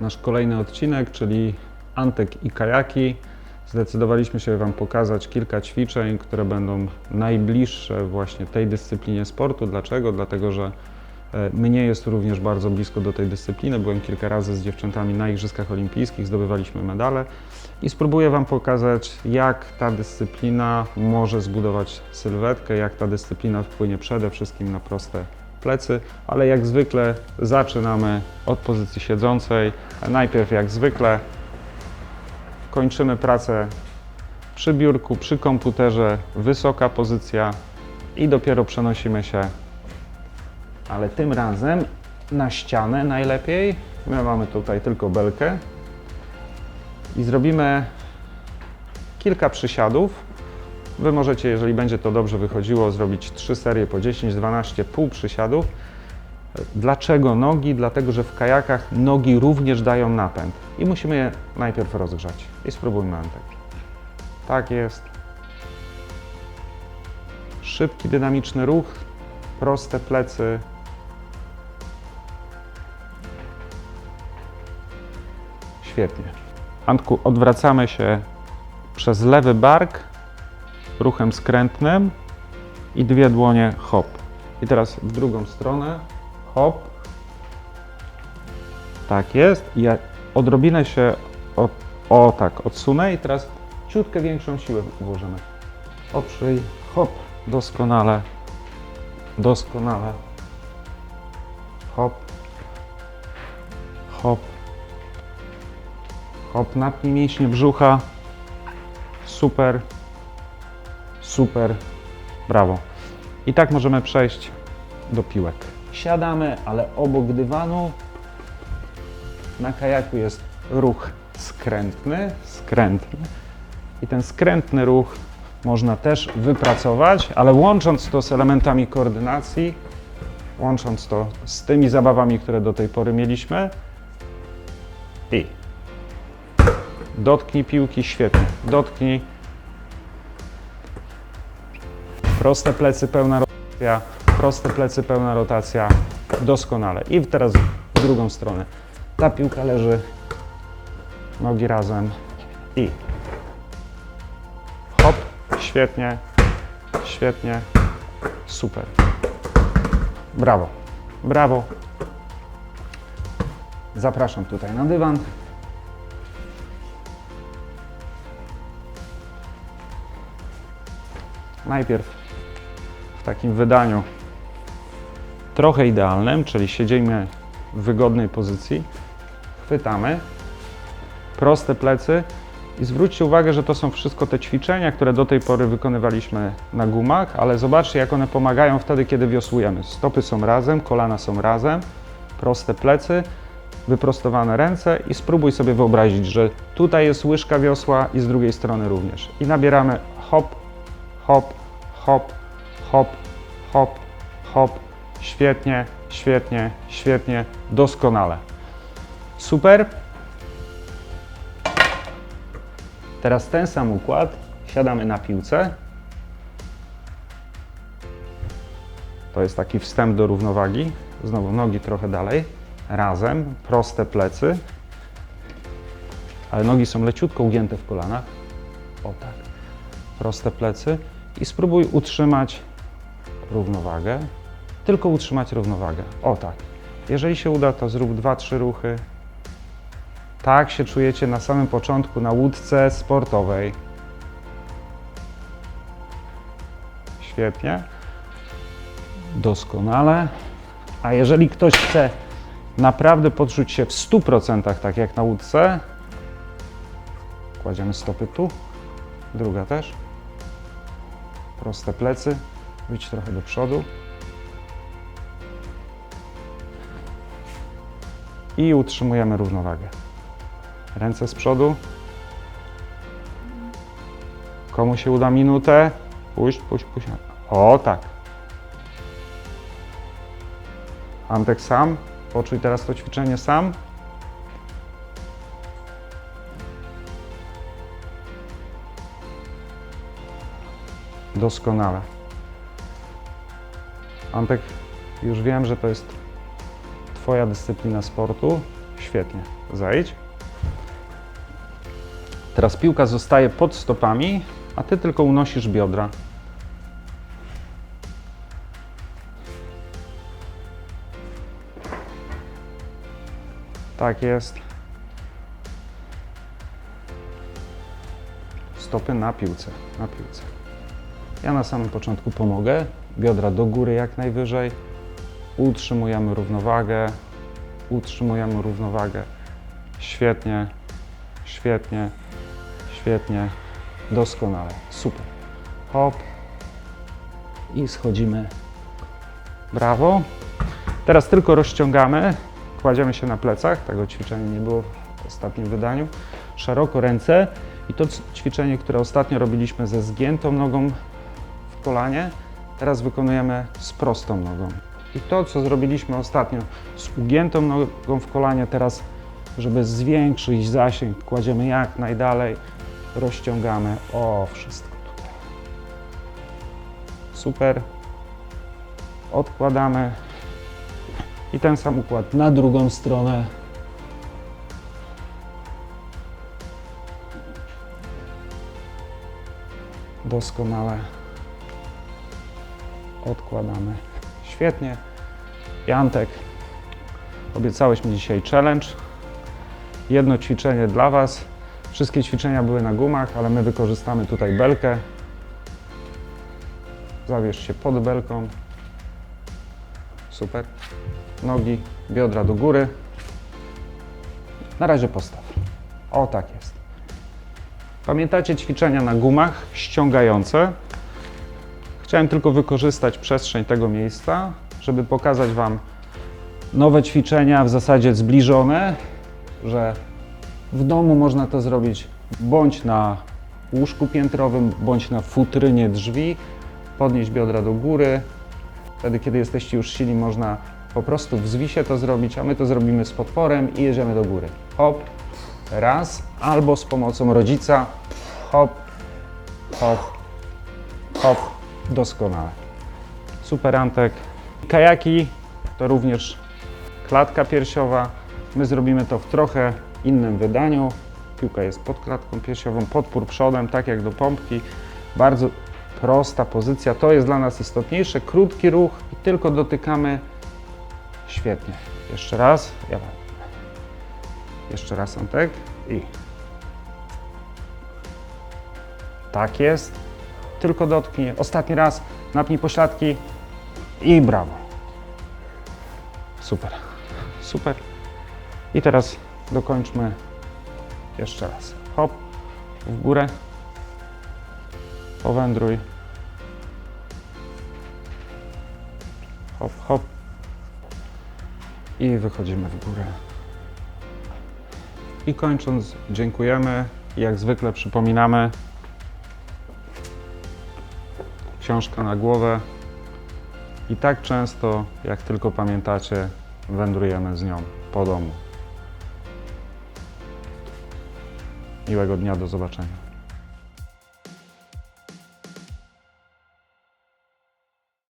nasz kolejny odcinek, czyli Antek i kajaki. Zdecydowaliśmy się Wam pokazać kilka ćwiczeń, które będą najbliższe właśnie tej dyscyplinie sportu. Dlaczego? Dlatego, że e, mnie jest również bardzo blisko do tej dyscypliny. Byłem kilka razy z dziewczętami na Igrzyskach Olimpijskich, zdobywaliśmy medale i spróbuję Wam pokazać, jak ta dyscyplina może zbudować sylwetkę, jak ta dyscyplina wpłynie przede wszystkim na proste plecy, ale jak zwykle zaczynamy od pozycji siedzącej. Najpierw jak zwykle kończymy pracę przy biurku, przy komputerze, wysoka pozycja i dopiero przenosimy się, ale tym razem na ścianę najlepiej. My mamy tutaj tylko belkę i zrobimy kilka przysiadów. Wy możecie, jeżeli będzie to dobrze wychodziło, zrobić 3 serie po 10-12 pół przysiadów. Dlaczego nogi? Dlatego, że w kajakach nogi również dają napęd i musimy je najpierw rozgrzać. I spróbujmy Antek. Tak jest. Szybki, dynamiczny ruch, proste plecy. Świetnie. Antku, odwracamy się przez lewy bark ruchem skrętnym i dwie dłonie hop. I teraz w drugą stronę hop. Tak jest. I ja odrobinę się o tak odsunę i teraz ciutkę większą siłę włożymy. Oprzyj, hop, doskonale, doskonale. Hop, hop, hop, napnij mięśnie brzucha. Super, super, brawo. I tak możemy przejść do piłek. Siadamy, ale obok dywanu na kajaku jest ruch skrętny, skrętny. I ten skrętny ruch można też wypracować, ale łącząc to z elementami koordynacji, łącząc to z tymi zabawami, które do tej pory mieliśmy. I dotknij piłki, świetnie. Dotknij. Proste plecy, pełna rotacja. Proste plecy, pełna rotacja. Doskonale. I teraz w drugą stronę. Ta piłka leży, nogi razem i hop, świetnie, świetnie, super. Brawo, brawo. Zapraszam tutaj na dywan. Najpierw w takim wydaniu trochę idealnym, czyli siedzimy w wygodnej pozycji, chwytamy, proste plecy i zwróćcie uwagę, że to są wszystko te ćwiczenia, które do tej pory wykonywaliśmy na gumach, ale zobaczcie, jak one pomagają wtedy, kiedy wiosłujemy. Stopy są razem, kolana są razem, proste plecy, wyprostowane ręce i spróbuj sobie wyobrazić, że tutaj jest łyżka wiosła i z drugiej strony również. I nabieramy hop, hop, hop, hop, hop, hop. Świetnie, świetnie, świetnie, doskonale. Super. Teraz ten sam układ. Siadamy na piłce. To jest taki wstęp do równowagi. Znowu nogi trochę dalej. Razem, proste plecy. Ale nogi są leciutko ugięte w kolanach. O tak. Proste plecy. I spróbuj utrzymać równowagę. Tylko utrzymać równowagę. O tak. Jeżeli się uda, to zrób 2-3 ruchy. Tak się czujecie na samym początku na łódce sportowej. Świetnie. Doskonale. A jeżeli ktoś chce naprawdę poczuć się w 100% tak jak na łódce, kładziemy stopy tu, druga też. Proste plecy, wyjdź trochę do przodu. I utrzymujemy równowagę. Ręce z przodu. Komu się uda minutę? Puść, puść, puść. O, tak. Antek sam. Poczuj teraz to ćwiczenie sam. Doskonale. Antek, już wiem, że to jest Twoja dyscyplina sportu Świetnie. Zejdź. Teraz piłka zostaje pod stopami, a ty tylko unosisz biodra. Tak jest. Stopy na piłce, na piłce. Ja na samym początku pomogę. Biodra do góry jak najwyżej. Utrzymujemy równowagę. Utrzymujemy równowagę. Świetnie, świetnie, świetnie, doskonale. Super. Hop. I schodzimy. Brawo. Teraz tylko rozciągamy. Kładziemy się na plecach. Tego ćwiczenia nie było w ostatnim wydaniu. Szeroko ręce. I to ćwiczenie, które ostatnio robiliśmy ze zgiętą nogą w kolanie, teraz wykonujemy z prostą nogą. I to, co zrobiliśmy ostatnio z ugiętą nogą w kolanie, teraz, żeby zwiększyć zasięg, kładziemy jak najdalej, rozciągamy. O, wszystko tutaj. Super. Odkładamy. I ten sam układ na drugą stronę. Doskonale. Odkładamy. Świetnie. Jantek, obiecałeś mi dzisiaj challenge. Jedno ćwiczenie dla Was. Wszystkie ćwiczenia były na gumach, ale my wykorzystamy tutaj belkę. Zawierz się pod belką. Super. Nogi, biodra do góry. Na razie postaw. O, tak jest. Pamiętacie ćwiczenia na gumach ściągające? Chciałem tylko wykorzystać przestrzeń tego miejsca, żeby pokazać Wam nowe ćwiczenia, w zasadzie zbliżone, że w domu można to zrobić bądź na łóżku piętrowym, bądź na futrynie drzwi, podnieść biodra do góry. Wtedy, kiedy jesteście już silni, można po prostu w zwisie to zrobić, a my to zrobimy z podporem i jedziemy do góry. Hop, raz, albo z pomocą rodzica, hop, hop, hop, doskonale. Super Antek. Kajaki to również klatka piersiowa. My zrobimy to w trochę innym wydaniu. Piłka jest pod klatką piersiową, podpór przodem, tak jak do pompki. Bardzo prosta pozycja. To jest dla nas istotniejsze. Krótki ruch i tylko dotykamy. Świetnie. Jeszcze raz. Jeszcze raz Antek. I. Tak jest. Tylko dotknij. Ostatni raz. Napnij pośladki. I brawo. Super. Super. I teraz dokończmy jeszcze raz. Hop. W górę. Powędruj. Hop, hop. I wychodzimy w górę. I kończąc, dziękujemy. Jak zwykle przypominamy, książka na głowę. I tak często, jak tylko pamiętacie, wędrujemy z nią po domu. Miłego dnia, do zobaczenia.